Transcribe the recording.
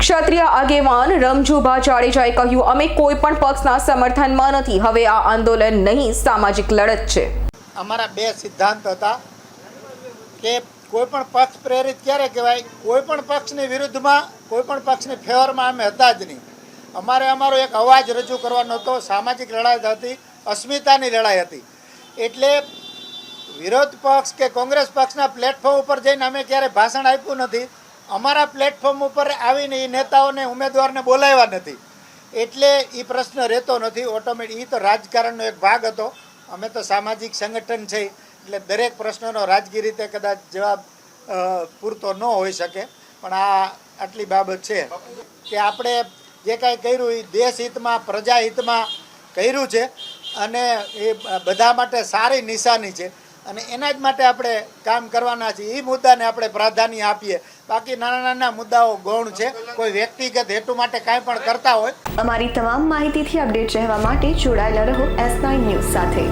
ક્ષત્રિય આગેવાન રમજુભા જાડેજાએ કહ્યું, અમે કોઈ પણ પક્ષના સમર્થનમાં નથી. હવે આ આંદોલન નહીં, સામાજિક લડત છે. અમારા બે સિદ્ધાંત હતા કે કોઈ પણ પક્ષ પ્રેરિત ક્યારે કહેવાય? કોઈ પણ પક્ષની વિરુદ્ધમાં, કોઈ પણ પક્ષની ફેવરમાં અમે હતા જ નહીં. અમારે અમારો એક અવાજ રજૂ કરવાનો હતો. સામાજિક લડાઈ હતી, અસ્મિતાની લડાઈ હતી. એટલે વિરોધ પક્ષ કે કોંગ્રેસ પક્ષના પ્લેટફોર્મ ઉપર જઈને અમે ક્યારે ભાષણ આપ્યું નથી. અમારા પ્લેટફોર્મ ઉપર આવીને એ નેતાઓને, ઉમેદવારને બોલાવ્યા નથી. એટલે એ પ્રશ્ન રહેતો નથી. ઓટોમેટિક એ તો રાજકારણનો એક ભાગ હતો. અમે તો સામાજિક સંગઠન છે. એટલે દરેક પ્રશ્નનો રાજકીય રીતે કદાચ જવાબ પૂરતો ન હોઈ શકે. પણ આ આટલી બાબત છે કે આપણે જે કાંઈ કર્યું એ દેશ હિતમાં, પ્રજા હિતમાં કર્યું છે. અને એ બધા માટે સારી નિશાની છે. અને એના જ માટે આપણે કામ કરવાના છીએ. એ મુદ્દાને આપણે પ્રાધાન્ય આપીએ. બાકી નાના નાના મુદ્દાઓ ગૌણ છે. કોઈ વ્યક્તિગત હેતુ માટે કાંઈ પણ કરતા હોય. અમારી તમામ માહિતીથી અપડેટ રહેવા માટે જોડાયેલા રહો એસ નાઇન ન્યૂઝ સાથે.